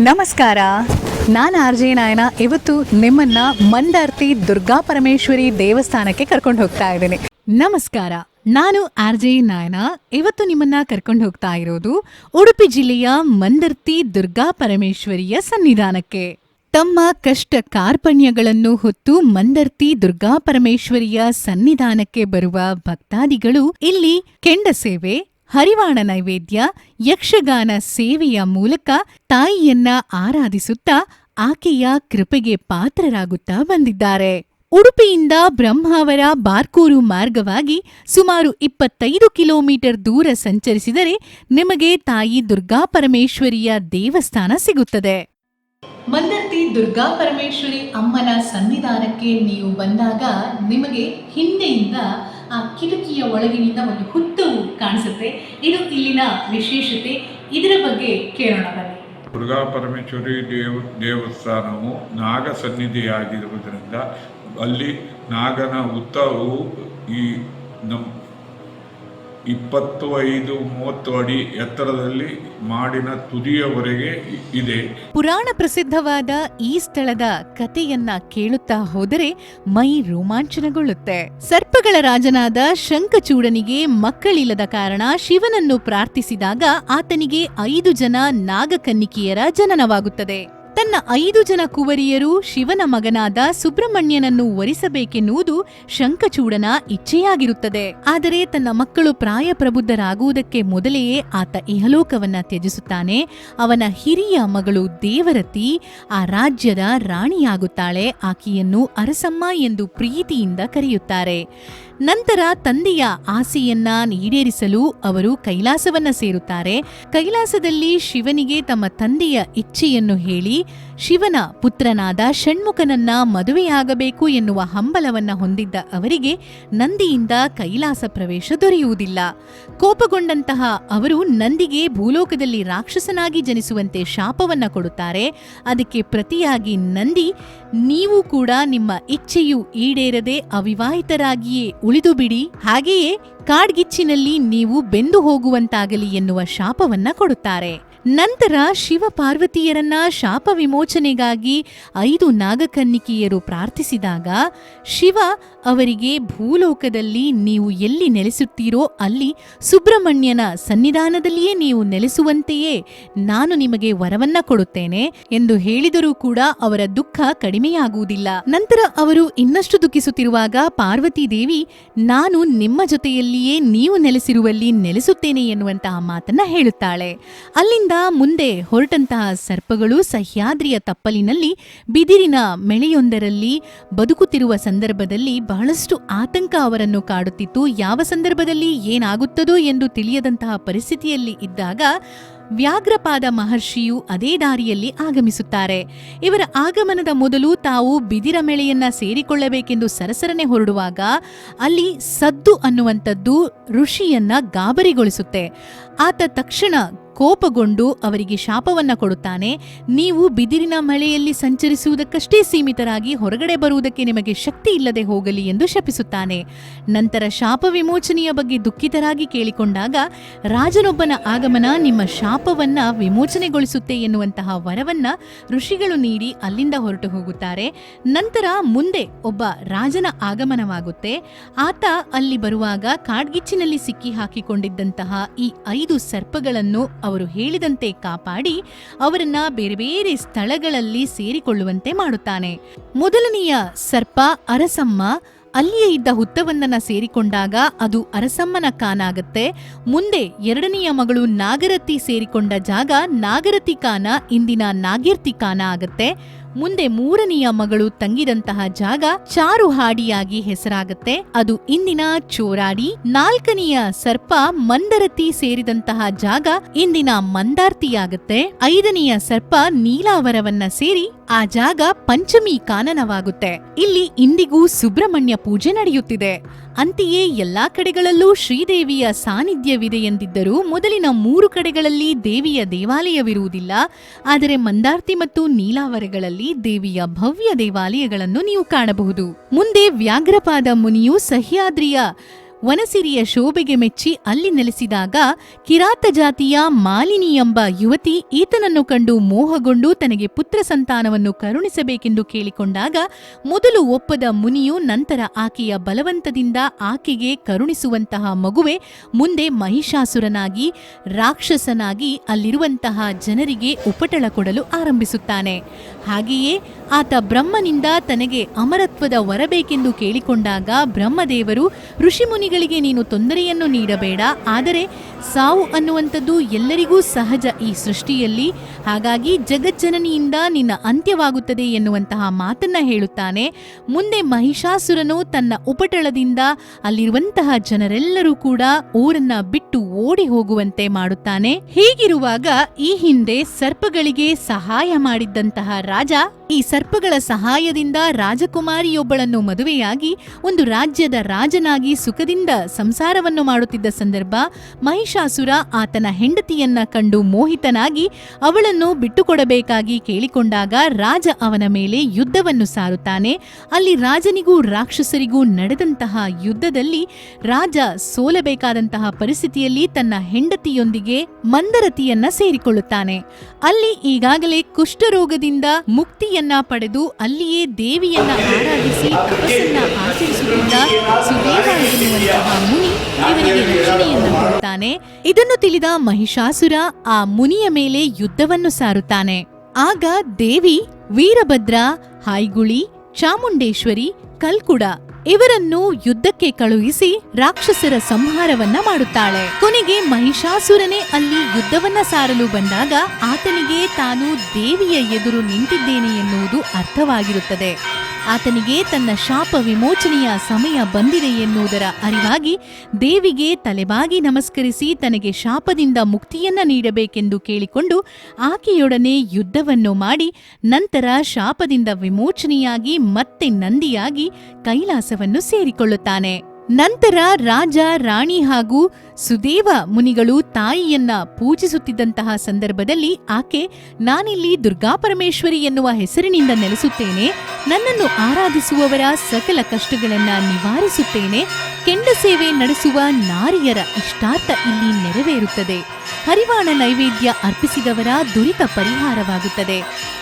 ನಮಸ್ಕಾರ. ನಾನು R J ನಾಯನ. ಇವತ್ತು ನಿಮ್ಮನ್ನ ಮಂದಾರ್ತಿ ದುರ್ಗಾ ಪರಮೇಶ್ವರಿ ದೇವಸ್ಥಾನಕ್ಕೆ ಕರ್ಕೊಂಡು ಹೋಗ್ತಾ ಇದ್ದೇನೆ. ನಮಸ್ಕಾರ. ನಾನು ಆರ್ ಜೆ ನಾಯನ. ಇವತ್ತು ನಿಮ್ಮನ್ನ ಕರ್ಕೊಂಡು ಹೋಗ್ತಾ ಇರೋದು ಉಡುಪಿ ಜಿಲ್ಲೆಯ ಮಂದರ್ತಿ ದುರ್ಗಾ ಪರಮೇಶ್ವರಿಯ ಸನ್ನಿಧಾನಕ್ಕೆ. ತಮ್ಮ ಕಷ್ಟ ಕಾರ್ಪಣ್ಯಗಳನ್ನು ಹೊತ್ತು ಮಂದರ್ತಿ ದುರ್ಗಾ ಪರಮೇಶ್ವರಿಯ ಸನ್ನಿಧಾನಕ್ಕೆ ಬರುವ ಭಕ್ತಾದಿಗಳು ಇಲ್ಲಿ ಕೆಂಡ ಸೇವೆ ಹರಿವಾಣ ನೈವೇದ್ಯ, ಯಕ್ಷಗಾನ ಸೇವೆಯ ಮೂಲಕ ತಾಯಿಯನ್ನ ಆರಾಧಿಸುತ್ತಾ ಆಕೆಯ ಕೃಪೆಗೆ ಪಾತ್ರರಾಗುತ್ತಾ ಬಂದಿದ್ದಾರೆ. ಉಡುಪಿಯಿಂದ ಬ್ರಹ್ಮಾವರ ಬಾರ್ಕೂರು ಮಾರ್ಗವಾಗಿ ಸುಮಾರು ಇಪ್ಪತ್ತೈದು ಕಿಲೋಮೀಟರ್ ದೂರ ಸಂಚರಿಸಿದರೆ ನಿಮಗೆ ತಾಯಿ ದುರ್ಗಾ ಪರಮೇಶ್ವರಿಯ ದೇವಸ್ಥಾನ ಸಿಗುತ್ತದೆ. ಮಂದರ್ತಿ ದುರ್ಗಾ ಪರಮೇಶ್ವರಿ ಅಮ್ಮನ ಸನ್ನಿಧಾನಕ್ಕೆ ನೀವು ಬಂದಾಗ ನಿಮಗೆ ಹಿಂದೆಯಿಂದ ಆ ಕಿಟಕಿಯ ಒಳಗಿನಿಂದ ಒಂದು ಹುತ್ತವು ಕಾಣಿಸುತ್ತೆ. ಇದು ಇಲ್ಲಿನ ವಿಶೇಷತೆ. ಇದರ ಬಗ್ಗೆ ಕೇಳೋಣ ಬನ್ನಿ. ದುರ್ಗಾ ಪರಮೇಶ್ವರಿ ದೇವ, ದೇವಸ್ಥಾನವು ನಾಗ ಸನ್ನಿಧಿಯಾಗಿರುವುದರಿಂದ ಅಲ್ಲಿ ನಾಗನ ಉತ್ತವು ಈ ನಮ್ಮ ಇಪ್ಪತ್ತು ಐದು ಮೂವತ್ತು ಅಡಿ ಎತ್ತರದಲ್ಲಿ ಮಾಡಿನ ತುದಿಯವರೆಗೆ ಇದೆ. ಪುರಾಣ ಪ್ರಸಿದ್ಧವಾದ ಈ ಸ್ಥಳದ ಕಥೆಯನ್ನ ಕೇಳುತ್ತಾ ಹೋದರೆ ಮೈ ರೋಮಾಂಚನಗೊಳ್ಳುತ್ತೆ. ಸರ್ಪಗಳ ರಾಜನಾದ ಶಂಖಚೂಡನಿಗೆ ಮಕ್ಕಳಿಲ್ಲದ ಕಾರಣ ಶಿವನನ್ನು ಪ್ರಾರ್ಥಿಸಿದಾಗ ಆತನಿಗೆ ಐದು ಜನ ನಾಗಕನ್ನಿಕೆಯರ ಜನನವಾಗುತ್ತದೆ. ತನ್ನ ಐದು ಜನ ಕುವರಿಯರು ಶಿವನ ಮಗನಾದ ಸುಬ್ರಹ್ಮಣ್ಯನನ್ನು ವರಿಸಬೇಕೆನ್ನುವುದು ಶಂಖಚೂಡನ ಇಚ್ಛೆಯಾಗಿರುತ್ತದೆ. ಆದರೆ ತನ್ನ ಮಕ್ಕಳು ಪ್ರಾಯ ಪ್ರಬುದ್ಧರಾಗುವುದಕ್ಕೆ ಮೊದಲೆಯೇ ಆತ ಇಹಲೋಕವನ್ನ ತ್ಯಜಿಸುತ್ತಾನೆ. ಅವನ ಹಿರಿಯ ಮಗಳು ದೇವರತಿ ಆ ರಾಜ್ಯದ ರಾಣಿಯಾಗುತ್ತಾಳೆ. ಆಕೆಯನ್ನು ಅರಸಮ್ಮ ಎಂದು ಪ್ರೀತಿಯಿಂದ ಕರೆಯುತ್ತಾರೆ. ನಂತರ ತಂದೆಯ ಆಸೆಯನ್ನ ಈಡೇರಿಸಲು ಅವರು ಕೈಲಾಸವನ್ನ ಸೇರುತ್ತಾರೆ. ಕೈಲಾಸದಲ್ಲಿ ಶಿವನಿಗೆ ತಮ್ಮ ತಂದೆಯ ಇಚ್ಛೆಯನ್ನು ಹೇಳಿ, ಶಿವನ ಪುತ್ರನಾದ ಷಣ್ಮುಖನನ್ನ ಮದುವೆಯಾಗಬೇಕು ಎನ್ನುವ ಹಂಬಲವನ್ನ ಹೊಂದಿದ್ದ ಅವರಿಗೆ ನಂದಿಯಿಂದ ಕೈಲಾಸ ಪ್ರವೇಶ ದೊರೆಯುವುದಿಲ್ಲ. ಕೋಪಗೊಂಡಂತಹ ಅವರು ನಂದಿಗೆ ಭೂಲೋಕದಲ್ಲಿ ರಾಕ್ಷಸನಾಗಿ ಜನಿಸುವಂತೆ ಶಾಪವನ್ನ ಕೊಡುತ್ತಾರೆ. ಅದಕ್ಕೆ ಪ್ರತಿಯಾಗಿ ನಂದಿ, ನೀವು ಕೂಡ ನಿಮ್ಮ ಇಚ್ಛೆಯು ಈಡೇರದೆ ಅವಿವಾಹಿತರಾಗಿಯೇ ಉಳಿದು ಬಿಡಿ. ಹಾಗೆಯೇ ಕಾಡ್ಗಿಚ್ಚಿನಲ್ಲಿ ನೀವು ಬೆಂದು ಹೋಗುವಂತಾಗಲಿ ಎನ್ನುವ ಶಾಪವನ್ನ ಕೊಡುತ್ತಾರೆ. ನಂತರ ಶಿವ ಪಾರ್ವತಿಯರನ್ನ ಶಾಪ ವಿಮೋಚನೆಗಾಗಿ ಐದು ನಾಗಕನ್ನಿಕೆಯರು ಪ್ರಾರ್ಥಿಸಿದಾಗ ಶಿವ, ಅವರಿಗೆ ಭೂಲೋಕದಲ್ಲಿ ನೀವು ಎಲ್ಲಿ ನೆಲೆಸುತ್ತೀರೋ ಅಲ್ಲಿ ಸುಬ್ರಹ್ಮಣ್ಯನ ಸನ್ನಿಧಾನದಲ್ಲಿಯೇ ನೀವು ನೆಲೆಸುವಂತೆಯೇ ನಾನು ನಿಮಗೆ ವರವನ್ನ ಕೊಡುತ್ತೇನೆ ಎಂದು ಹೇಳಿದರೂ ಕೂಡ ಅವರ ದುಃಖ ಕಡಿಮೆಯಾಗುವುದಿಲ್ಲ. ನಂತರ ಅವರು ಇನ್ನಷ್ಟು ದುಃಖಿಸುತ್ತಿರುವಾಗ ಪಾರ್ವತಿ ದೇವಿ, ನಾನು ನಿಮ್ಮ ಜೊತೆಯಲ್ಲಿಯೇ ನೀವು ನೆಲೆಸಿರುವಲ್ಲಿ ನೆಲೆಸುತ್ತೇನೆ ಎನ್ನುವಂತಹ ಮಾತನ್ನ ಹೇಳುತ್ತಾಳೆ. ಅಲ್ಲಿಂದ ಮುಂದೆ ಹೊರಟಂತಹ ಸರ್ಪಗಳು ಸಹ್ಯಾದ್ರಿಯ ತಪ್ಪಲಿನಲ್ಲಿ ಬಿದಿರಿನ ಮೆಳೆಯೊಂದರಲ್ಲಿ ಬದುಕುತ್ತಿರುವ ಸಂದರ್ಭದಲ್ಲಿ ಬಹಳಷ್ಟು ಆತಂಕ ಅವರನ್ನು ಕಾಡುತ್ತಿತ್ತು. ಯಾವ ಸಂದರ್ಭದಲ್ಲಿ ಏನಾಗುತ್ತದೋ ಎಂದು ತಿಳಿಯದಂತಹ ಪರಿಸ್ಥಿತಿಯಲ್ಲಿ ಇದ್ದಾಗ ವ್ಯಾಘ್ರಪಾದ ಮಹರ್ಷಿಯು ಅದೇ ದಾರಿಯಲ್ಲಿ ಆಗಮಿಸುತ್ತಾರೆ. ಇವರ ಆಗಮನದ ಮೊದಲು ತಾವು ಬಿದಿರ ಮೇಳೆಯನ್ನ ಸೇರಿಕೊಳ್ಳಬೇಕೆಂದು ಸರಸರನೆ ಹೊರಡುವಾಗ ಅಲ್ಲಿ ಸದ್ದು ಅನ್ನುವಂಥದ್ದು ಋಷಿಯನ್ನ ಗಾಬರಿಗೊಳಿಸುತ್ತೆ. ಆತ ತಕ್ಷಣ ಕೋಪಗೊಂಡು ಅವರಿಗೆ ಶಾಪವನ್ನ ಕೊಡುತ್ತಾನೆ. ನೀವು ಬಿದಿರಿನ ಮಳೆಯಲ್ಲಿ ಸಂಚರಿಸುವುದಕ್ಕಷ್ಟೇ ಸೀಮಿತರಾಗಿ ಹೊರಗಡೆ ಬರುವುದಕ್ಕೆ ನಿಮಗೆ ಶಕ್ತಿ ಇಲ್ಲದೆ ಹೋಗಲಿ ಎಂದು ಶಪಿಸುತ್ತಾನೆ. ನಂತರ ಶಾಪ ವಿಮೋಚನೆಯ ಬಗ್ಗೆ ದುಃಖಿತರಾಗಿ ಕೇಳಿಕೊಂಡಾಗ, ರಾಜನೊಬ್ಬನ ಆಗಮನ ನಿಮ್ಮ ಶಾಪವನ್ನ ವಿಮೋಚನೆಗೊಳಿಸುತ್ತೆ ಎನ್ನುವಂತಹ ವರವನ್ನ ಋಷಿಗಳು ನೀಡಿ ಅಲ್ಲಿಂದ ಹೊರಟು ಹೋಗುತ್ತಾರೆ. ನಂತರ ಮುಂದೆ ಒಬ್ಬ ರಾಜನ ಆಗಮನವಾಗುತ್ತೆ. ಆತ ಅಲ್ಲಿ ಬರುವಾಗ ಕಾಡ್ಗಿಚ್ಚಿನಲ್ಲಿ ಸಿಕ್ಕಿ ಹಾಕಿಕೊಂಡಿದ್ದಂತಹ ಈ ಐದು ಸರ್ಪಗಳನ್ನು ಅವರು ಹೇಳಿದಂತೆ ಕಾಪಾಡಿ ಅವರನ್ನ ಬೇರೆ ಬೇರೆ ಸ್ಥಳಗಳಲ್ಲಿ ಸೇರಿಕೊಳ್ಳುವಂತೆ ಮಾಡುತ್ತಾನೆ. ಮೊದಲನೆಯ ಸರ್ಪ ಅರಸಮ್ಮ ಅಲ್ಲಿಯೇ ಇದ್ದ ಹುತ್ತವನ್ನ ಸೇರಿಕೊಂಡಾಗ ಅದು ಅರಸಮ್ಮನ ಕಾನಾಗತ್ತೆ. ಮುಂದೆ ಎರಡನೆಯ ಮಗಳು ನಾಗರತಿ ಸೇರಿಕೊಂಡ ಜಾಗ ನಾಗರತಿ ಕಾನ, ಇಂದಿನ ನಾಗೀರ್ತಿ ಕಾನ ಆಗತ್ತೆ. ಮುಂದೆ ಮೂರನೆಯ ಮಗಳು ತಂಗಿದಂತಹ ಜಾಗ ಚಾರುಹಾಡಿಯಾಗಿ ಹೆಸರಾಗುತ್ತೆ. ಅದು ಇಂದಿನ ಚೋರಾಡಿ. ನಾಲ್ಕನೆಯ ಸರ್ಪ ಮಂದರತಿ ಸೇರಿದಂತಹ ಜಾಗ ಇಂದಿನ ಮಂದಾರ್ತಿಯಾಗುತ್ತೆ. ಐದನೆಯ ಸರ್ಪ ನೀಲಾವರವನ್ನ ಸೇರಿ ಆ ಜಾಗ ಪಂಚಮಿ ಕಾನನವಾಗುತ್ತೆ. ಇಲ್ಲಿ ಇಂದಿಗೂ ಸುಬ್ರಹ್ಮಣ್ಯ ಪೂಜೆ ನಡೆಯುತ್ತಿದೆ. ಅಂತೆಯೇ ಎಲ್ಲಾ ಕಡೆಗಳಲ್ಲೂ ಶ್ರೀದೇವಿಯ ಸಾನ್ನಿಧ್ಯವಿದೆ ಎಂದಿದ್ದರೂ ಮೊದಲಿನ ಮೂರು ಕಡೆಗಳಲ್ಲಿ ದೇವಿಯ ದೇವಾಲಯವಿರುವುದಿಲ್ಲ. ಆದರೆ ಮಂದಾರ್ತಿ ಮತ್ತು ನೀಲಾವರಗಳಲ್ಲಿ ದೇವಿಯ ಭವ್ಯ ದೇವಾಲಯಗಳನ್ನು ನೀವು ಕಾಣಬಹುದು. ಮುಂದೆ ವ್ಯಾಘ್ರಪಾದ ಮುನಿಯು ಸಹ್ಯಾದ್ರಿಯ ವನಸಿರಿಯ ಶೋಭೆಗೆ ಮೆಚ್ಚಿ ಅಲ್ಲಿ ನೆಲೆಸಿದಾಗ ಕಿರಾತ ಜಾತಿಯ ಮಾಲಿನಿ ಎಂಬ ಯುವತಿ ಈತನನ್ನು ಕಂಡು ಮೋಹಗೊಂಡು ತನಗೆ ಪುತ್ರ ಸಂತಾನವನ್ನು ಕರುಣಿಸಬೇಕೆಂದು ಕೇಳಿಕೊಂಡಾಗ ಮೊದಲು ಒಪ್ಪದ ಮುನಿಯು ನಂತರ ಆಕೆಯ ಬಲವಂತದಿಂದ ಆಕೆಗೆ ಕರುಣಿಸುವಂತಹ ಮಗುವೆ ಮುಂದೆ ಮಹಿಷಾಸುರನಾಗಿ, ರಾಕ್ಷಸನಾಗಿ ಅಲ್ಲಿರುವಂತಹ ಜನರಿಗೆ ಉಪಟಳ ಕೊಡಲು ಆರಂಭಿಸುತ್ತಾನೆ. ಹಾಗೆಯೇ ಆತ ಬ್ರಹ್ಮನಿಂದ ತನಗೆ ಅಮರತ್ವದ ವರಬೇಕೆಂದು ಕೇಳಿಕೊಂಡಾಗ ಬ್ರಹ್ಮದೇವರು ಋಷಿಮುನಿಗಳಿಗೆ ನೀನು ತೊಂದರೆಯನ್ನು ನೀಡಬೇಡ. ಆದರೆ ಸಾವು ಅನ್ನುವಂಥದ್ದು ಎಲ್ಲರಿಗೂ ಸಹಜ ಈ ಸೃಷ್ಟಿಯಲ್ಲಿ. ಹಾಗಾಗಿ ಜಗಜ್ಜನನಿಯಿಂದ ನಿನ್ನ ಅಂತ್ಯವಾಗುತ್ತದೆ ಎನ್ನುವಂತಹ ಮಾತನ್ನ ಹೇಳುತ್ತಾನೆ. ಮುಂದೆ ಮಹಿಷಾಸುರನು ತನ್ನ ಉಪಟಳದಿಂದ ಅಲ್ಲಿರುವಂತಹ ಜನರೆಲ್ಲರೂ ಕೂಡ ಊರನ್ನ ಬಿಟ್ಟು ಓಡಿ ಹೋಗುವಂತೆ ಮಾಡುತ್ತಾನೆ. ಹೀಗಿರುವಾಗ ಈ ಹಿಂದೆ ಸರ್ಪಗಳಿಗೆ ಸಹಾಯ ಮಾಡಿದ್ದಂತಹ ರಾಜ, ಈ ಸರ್ಪಗಳ ಸಹಾಯದಿಂದ ರಾಜಕುಮಾರಿಯೊಬ್ಬಳನ್ನು ಮದುವೆಯಾಗಿ ಒಂದು ರಾಜ್ಯದ ರಾಜನಾಗಿ ಸುಖದಿಂದ ಸಂಸಾರವನ್ನು ಮಾಡುತ್ತಿದ್ದ ಸಂದರ್ಭ ಮಹಿಷಾಸುರ ಆತನ ಹೆಂಡತಿಯನ್ನ ಕಂಡು ಮೋಹಿತನಾಗಿ ಅವಳನ್ನು ಬಿಟ್ಟುಕೊಡಬೇಕಾಗಿ ಕೇಳಿಕೊಂಡಾಗ ರಾಜ ಅವನ ಮೇಲೆ ಯುದ್ಧವನ್ನು ಸಾರುತ್ತಾನೆ. ಅಲ್ಲಿ ರಾಜನಿಗೂ ರಾಕ್ಷಸರಿಗೂ ನಡೆದಂತಹ ಯುದ್ಧದಲ್ಲಿ ರಾಜ ಸೋಲಬೇಕಾದಂತಹ ಪರಿಸ್ಥಿತಿಯಲ್ಲಿ ತನ್ನ ಹೆಂಡತಿಯೊಂದಿಗೆ ಮಂದರತಿಯನ್ನ ಸೇರಿಕೊಳ್ಳುತ್ತಾನೆ. ಅಲ್ಲಿ ಈಗಾಗಲೇ ಕುಷ್ಠರೋಗದಿಂದ ಮುಕ್ತಿಯನ್ನ ಪಡೆದು ಅಲ್ಲಿಯೇ ದೇವಿಯನ್ನ ಆರಾಧಿಸಿ ತಪಸ್ಸನ್ನ ಆಚರಿಸುತ್ತಿದ್ದ ಸುದೇವ ಇವರಿಗೆ ಕೊಡುತ್ತಾನೆ. ಇದನ್ನು ತಿಳಿದ ಮಹಿಷಾಸುರ ಆ ಮುನಿಯ ಮೇಲೆ ಯುದ್ಧವನ್ನು ಸಾರುತ್ತಾನೆ. ಆಗ ದೇವಿ, ವೀರಭದ್ರ, ಹಾಯ್ಗುಳಿ, ಚಾಮುಂಡೇಶ್ವರಿ, ಕಲ್ಕುಡ ಇವರನ್ನು ಯುದ್ಧಕ್ಕೆ ಕಳುಹಿಸಿ ರಾಕ್ಷಸರ ಸಂಹಾರವನ್ನ ಮಾಡುತ್ತಾಳೆ. ಕೊನೆಗೆ ಮಹಿಷಾಸುರನೇ ಅಲ್ಲಿ ಯುದ್ಧವನ್ನ ಸಾರಲು ಬಂದಾಗ ಆತನಿಗೆ ತಾನು ದೇವಿಯ ಎದುರು ನಿಂತಿದ್ದೇನೆ ಎನ್ನುವುದು ಅರ್ಥವಾಗಿರುತ್ತದೆ. ಆತನಿಗೆ ತನ್ನ ಶಾಪ ವಿಮೋಚನೆಯ ಸಮಯ ಬಂದಿದೆ ಎನ್ನುವುದರ ಅರಿವಾಗಿ ದೇವಿಗೆ ತಲೆಬಾಗಿ ನಮಸ್ಕರಿಸಿ ತನಗೆ ಶಾಪದಿಂದ ಮುಕ್ತಿಯನ್ನ ನೀಡಬೇಕೆಂದು ಕೇಳಿಕೊಂಡು ಆಕೆಯೊಡನೆ ಯುದ್ಧವನ್ನು ಮಾಡಿ ನಂತರ ಶಾಪದಿಂದ ವಿಮೋಚನೆಯಾಗಿ ಮತ್ತೆ ನಂದಿಯಾಗಿ ಕೈಲಾಸವನ್ನು ಸೇರಿಕೊಳ್ಳುತ್ತಾನೆ. ನಂತರ ರಾಜ, ರಾಣಿ ಹಾಗೂ ಸುದೇವ ಮುನಿಗಳು ತಾಯಿಯನ್ನ ಪೂಜಿಸುತ್ತಿದ್ದಂತಹ ಸಂದರ್ಭದಲ್ಲಿ ಆಕೆ, ನಾನಿಲ್ಲಿ ದುರ್ಗಾಪರಮೇಶ್ವರಿ ಎನ್ನುವ ಹೆಸರಿನಿಂದ ನೆಲೆಸುತ್ತೇನೆ, ನನ್ನನ್ನು ಆರಾಧಿಸುವವರ ಸಕಲ ಕಷ್ಟಗಳನ್ನು ನಿವಾರಿಸುತ್ತೇನೆ, ಕೆಂಡ ಸೇವೆ ನಡೆಸುವ ನಾರಿಯರ ಇಷ್ಟಾರ್ಥ ಇಲ್ಲಿ ನೆರವೇರುತ್ತದೆ. ಹರಿವಾಣ ನೈವೇದ್ಯ ಅರ್ಪಿಸಿದವರ ದುರಿತ ಪರಿಹಾರವಾಗುತ್ತದೆ.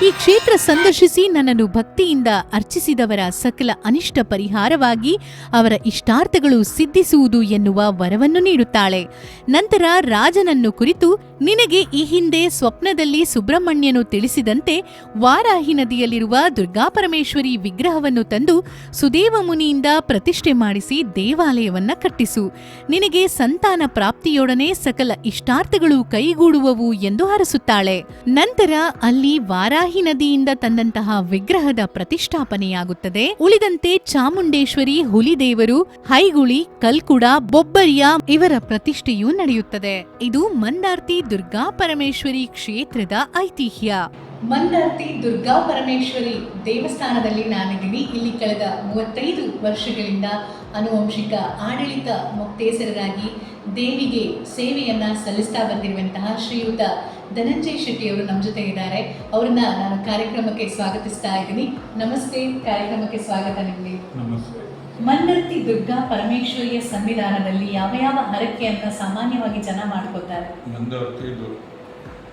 ಈ ಕ್ಷೇತ್ರ ಸಂದರ್ಶಿಸಿ ನನ್ನನ್ನು ಭಕ್ತಿಯಿಂದ ಅರ್ಚಿಸಿದವರ ಸಕಲ ಅನಿಷ್ಟ ಪರಿಹಾರವಾಗಿ ಅವರ ಇಷ್ಟಾರ್ಥಗಳು ಸಿದ್ಧಿಸುವುದು ಎನ್ನುವ ವರವನ್ನು ನೀಡುತ್ತಾಳೆ. ನಂತರ ರಾಜನನ್ನು ಕುರಿತು ನಿನಗೆ ಈ ಹಿಂದೆ ಸ್ವಪ್ನದಲ್ಲಿ ಸುಬ್ರಹ್ಮಣ್ಯನು ತಿಳಿಸಿದಂತೆ ವಾರಾಹಿ ನದಿಯಲ್ಲಿರುವ ದುರ್ಗಾಪರಮೇಶ್ವರಿ ವಿಗ್ರಹವನ್ನು ತಂದು ಸುದೇವ ಮುನಿಯಿಂದ ಪ್ರತಿಷ್ಠೆ ಮಾಡಿಸಿ ದೇವಾಲಯವನ್ನ ಕಟ್ಟಿಸು. ನಿನಗೆ ಸಂತಾನ ಪ್ರಾಪ್ತಿಯೊಡನೆ ಸಕಲ ಇಷ್ಟಾರ್ಥಗಳು ಕೈಗೂಡುವವು ಎಂದು ಹರಸುತ್ತಾಳೆ. ನಂತರ ಅಲ್ಲಿ ವಾರಾಹಿ ನದಿಯಿಂದ ತಂದಂತಹ ವಿಗ್ರಹದ ಪ್ರತಿಷ್ಠಾಪನೆಯಾಗುತ್ತದೆ. ಉಳಿದಂತೆ ಚಾಮುಂಡೇಶ್ವರಿ, ಹುಲಿದೇವರು, ಹೈಗುಳಿ, ಕಲ್ಕುಡ, ಬೊಬ್ಬರಿಯ ಇವರ ಪ್ರತಿಷ್ಠೆಯೂ ನಡೆಯುತ್ತದೆ. ಇದು ಮಂದಾರ್ತಿ ದುರ್ಗಾ ಪರಮೇಶ್ವರಿ ಕ್ಷೇತ್ರದ ಐತಿಹ್ಯ. ಮಂದಾರ್ತಿ ದುರ್ಗಾ ಪರಮೇಶ್ವರಿ ದೇವಸ್ಥಾನದಲ್ಲಿ ನಾನಿದ್ದೀನಿ. ಇಲ್ಲಿ ಕಳೆದ ಮೂವತ್ತೈದು ವರ್ಷಗಳಿಂದ ಅನುವಂಶಿಕ ಆಡಳಿತ ಮುಕ್ತೇಸರರಾಗಿ ದೇವಿಗೆ ಸೇವೆಯನ್ನ ಸಲ್ಲಿಸ್ತಾ ಬಂದಿರುವಂತಹ ಶ್ರೀಯುತ ಧನಂಜಯ್ ಶೆಟ್ಟಿ ಅವರು ನಮ್ಮ ಜೊತೆ ಇದ್ದಾರೆ. ಅವ್ರನ್ನ ನಾನು ಕಾರ್ಯಕ್ರಮಕ್ಕೆ ಸ್ವಾಗತಿಸ್ತಾ ಇದ್ದೀನಿ. ನಮಸ್ತೆ. ಕಾರ್ಯಕ್ರಮಕ್ಕೆ ಸ್ವಾಗತ ನಿಮಗೆ. ನಮಸ್ಕಾರ ಮಂದರ್ತಿ ದುರ್ಗಾ ಪರಮೇಶ್ವರಿಯ ಸಂವಿಧಾನದಲ್ಲಿ ಯಾವ ಯಾವ ಅಂತ ಸಾಮಾನ್ಯವಾಗಿ ಜನ ಮಾಡ್ಕೋತಾರೆ? ಮಂದರ್ತಿ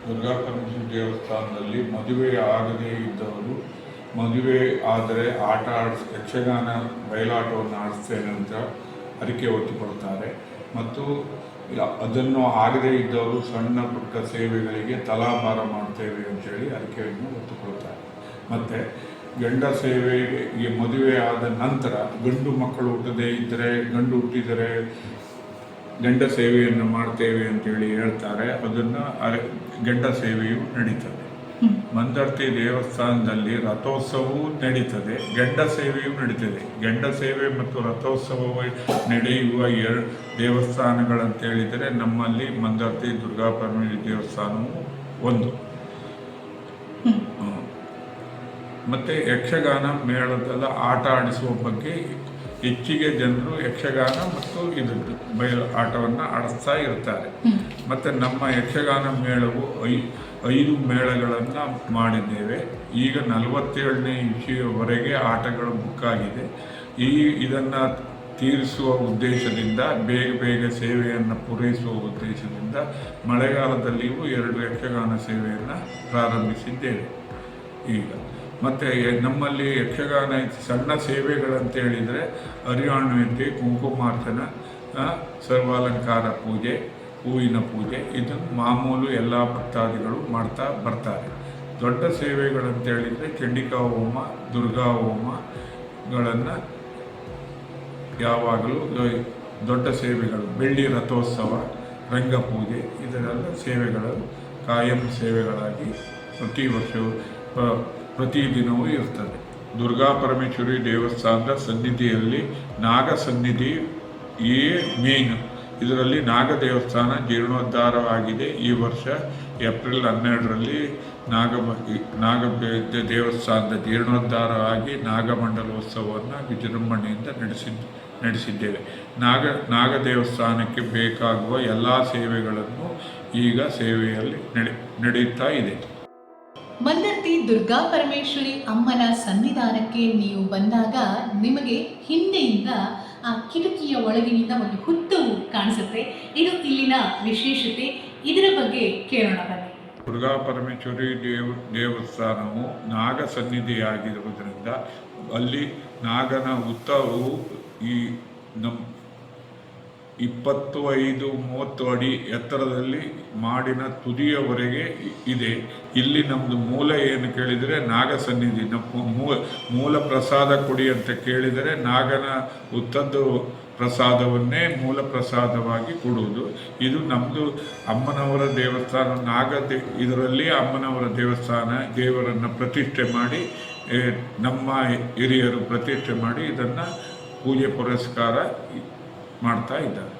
ದುರ್ಗಾ ಪರಮೇಶ್ವರಿ ದೇವಸ್ಥಾನದಲ್ಲಿ ಮದುವೆ ಆಗದೆ ಇದ್ದವರು ಮದುವೆ ಆದರೆ ಆಟ ಆಡಿಸ್ ಯಕ್ಷಗಾನ ಬಯಲಾಟವನ್ನು ಆಡಿಸ್ತೇನೆ ಅಂತ ಅರಿಕೆ ಹೊತ್ತುಕೊಳ್ತಾರೆ ಮತ್ತು ಅದನ್ನು ಆಗದೇ ಇದ್ದವರು ಸಣ್ಣ ಪುಟ್ಟ ಸೇವೆಗಳಿಗೆ ತಲಾಭಾರ ಮಾಡ್ತೇವೆ ಅಂತೇಳಿ ಅರಿಕೆಯನ್ನು ಹೊತ್ತುಕೊಳ್ತಾರೆ ಮತ್ತು ಗಂಡ ಸೇವೆಗೆ ಮದುವೆ ಆದ ನಂತರ ಗಂಡು ಮಕ್ಕಳು ಹುಟ್ಟದೇ ಇದ್ದರೆ, ಗಂಡು ಹುಟ್ಟಿದರೆ ಗಂಡ ಸೇವೆಯನ್ನು ಮಾಡ್ತೇವೆ ಅಂತೇಳಿ ಹೇಳ್ತಾರೆ. ಅದನ್ನು ಗಂಡ ಸೇವೆಯು ನಡೀತದೆ. ಮಂದರ್ತಿ ದೇವಸ್ಥಾನದಲ್ಲಿ ರಥೋತ್ಸವವೂ ನಡೀತದೆ ಗಂಡ ಸೇವೆಯೂ ನಡೀತದೆ. ಗಂಡ ಸೇವೆ ಮತ್ತು ರಥೋತ್ಸವವು ನಡೆಯುವ ಎರಡು ದೇವಸ್ಥಾನಗಳಂತ ಹೇಳಿದರೆ ನಮ್ಮಲ್ಲಿ ಮಂದರ್ತಿ ದುರ್ಗಾ ಪರಮೇಶ್ವರಿ ದೇವಸ್ಥಾನವು ಒಂದು. ಮತ್ತು ಮತ್ತೆ ಯಕ್ಷಗಾನ ಮೇಳದಲ್ಲ ಆಟ ಆಡಿಸುವ ಬಗ್ಗೆ ಹೆಚ್ಚಿಗೆ ಜನರು ಯಕ್ಷಗಾನ ಮತ್ತು ಇದು ಬಯಲು ಆಟವನ್ನು ಆಡಿಸ್ತಾ ಇರ್ತಾರೆ. ಮತ್ತು ನಮ್ಮ ಯಕ್ಷಗಾನ ಮೇಳವು ಐ ಐದು ಮೇಳಗಳನ್ನು ಮಾಡಿದ್ದೇವೆ. ಈಗ ನಲವತ್ತೇಳನೇ ಇಂಚಿವರೆಗೆ ಆಟಗಳು ಬುಕ್ ಆಗಿದೆ ಈ ಇದನ್ನು ತೀರಿಸುವ ಉದ್ದೇಶದಿಂದ ಬೇಗ ಬೇಗ ಸೇವೆಯನ್ನು ಪೂರೈಸುವ ಉದ್ದೇಶದಿಂದ ಮಳೆಗಾಲದಲ್ಲಿಯೂ ಎರಡು ಯಕ್ಷಗಾನ ಸೇವೆಯನ್ನು ಪ್ರಾರಂಭಿಸಿದ್ದೇವೆ. ಈಗ ಮತ್ತು ನಮ್ಮಲ್ಲಿ ಯಕ್ಷಗಾನ ಸಣ್ಣ ಸೇವೆಗಳಂತ ಹೇಳಿದರೆ ಅರಿಯಾಣುವಂತೆ ಕುಂಕುಮಾರ್ಚನ ಸರ್ವಾಲಂಕಾರ ಪೂಜೆ, ಹೂವಿನ ಪೂಜೆ, ಇದು ಮಾಮೂಲು ಎಲ್ಲ ಭಕ್ತಾದಿಗಳು ಮಾಡ್ತಾ ಬರ್ತಾರೆ. ದೊಡ್ಡ ಸೇವೆಗಳಂತ ಹೇಳಿದರೆ ಚಂಡಿಕಾ ಹೋಮ ದುರ್ಗಾ ಹೋಮಗಳನ್ನು ಯಾವಾಗಲೂ ದೊಡ್ಡ ಸೇವೆಗಳು. ಬೆಳ್ಳಿ ರಥೋತ್ಸವ, ರಂಗಪೂಜೆ ಇದರೆಲ್ಲ ಸೇವೆಗಳು, ಕಾಯಂ ಸೇವೆಗಳಾಗಿ ಪ್ರತಿ ವರ್ಷವೂ ಪ್ರತಿದಿನವೂ ಇರ್ತದೆ. ದುರ್ಗಾ ಪರಮೇಶ್ವರಿ ದೇವಸ್ಥಾನದ ಸನ್ನಿಧಿಯಲ್ಲಿ ನಾಗ ಸನ್ನಿಧಿ ಈ ಮೇನ್ ಇದರಲ್ಲಿ ನಾಗ ದೇವಸ್ಥಾನ ಜೀರ್ಣೋದ್ಧಾರವಾಗಿದೆ. ಈ ವರ್ಷ ಏಪ್ರಿಲ್ ಹನ್ನೆರಡರಲ್ಲಿ ನಾಗ ನಾಗ ದೇವಸ್ಥಾನದ ಜೀರ್ಣೋದ್ಧಾರವಾಗಿ ನಾಗಮಂಡಲೋತ್ಸವವನ್ನು ವಿಜೃಂಭಣೆಯಿಂದ ನಡೆಸಿದ್, ನಡೆಸಿದ್ದೇವೆ. ನಾಗ ನಾಗ ದೇವಸ್ಥಾನಕ್ಕೆ ಬೇಕಾಗುವ ಎಲ್ಲ ಸೇವೆಗಳನ್ನು ಈಗ ಸೇವೆಯಲ್ಲಿ ನಡೆ ನಡೆಯುತ್ತಾ ಇದೆ. ದುರ್ಗಾ ಪರಮೇಶ್ವರಿ ಅಮ್ಮನ ಸನ್ನಿಧಾನಕ್ಕೆ ನೀವು ಬಂದಾಗ ನಿಮಗೆ ಹಿಂದೆಯಿಂದ ಆ ಕಿಟಕಿಯ ಒಳಗಿನಿಂದ ಒಂದು ಹುತ್ತು ಕಾಣಿಸುತ್ತೆ. ಇದು ಇಲ್ಲಿನ ವಿಶೇಷತೆ. ಇದರ ಬಗ್ಗೆ ಕೇಳೋಣ ದುರ್ಗಾ ಪರಮೇಶ್ವರಿ ದೇವ, ದೇವಸ್ಥಾನವು ನಾಗ ಸನ್ನಿಧಿಯಾಗಿರುವುದರಿಂದ ಅಲ್ಲಿ ನಾಗನ ಹುತ್ತವು ಈ ನಮ್ಮ ಇಪ್ಪತ್ತು ಐದು ಮೂವತ್ತು ಅಡಿ ಎತ್ತರದಲ್ಲಿ ಮಾಡಿನ ತುದಿಯವರೆಗೆ ಇದೆ. ಇಲ್ಲಿ ನಮ್ಮದು ಮೂಲ ಏನು ಕೇಳಿದರೆ ನಾಗ ಸನ್ನಿಧಿ ನಮ್ಮ ಮೂಲ ಪ್ರಸಾದ ಕೊಡಿ ಅಂತ ಕೇಳಿದರೆ ನಾಗನ ಉತ್ತದ್ದು ಪ್ರಸಾದವನ್ನೇ ಮೂಲ ಪ್ರಸಾದವಾಗಿ ಕೊಡುವುದು. ಇದು ನಮ್ಮದು ಅಮ್ಮನವರ ದೇವಸ್ಥಾನ. ನಾಗ ದೇ, ಇದರಲ್ಲಿ ಅಮ್ಮನವರ ದೇವಸ್ಥಾನ, ದೇವರನ್ನು ಪ್ರತಿಷ್ಠೆ ಮಾಡಿ ನಮ್ಮ ಹಿರಿಯರು ಪ್ರತಿಷ್ಠೆ ಮಾಡಿ ಇದನ್ನು ಪೂಜೆ ಪುರಸ್ಕಾರ ಮಾಡ್ತಾ ಇದ್ದಾರೆ.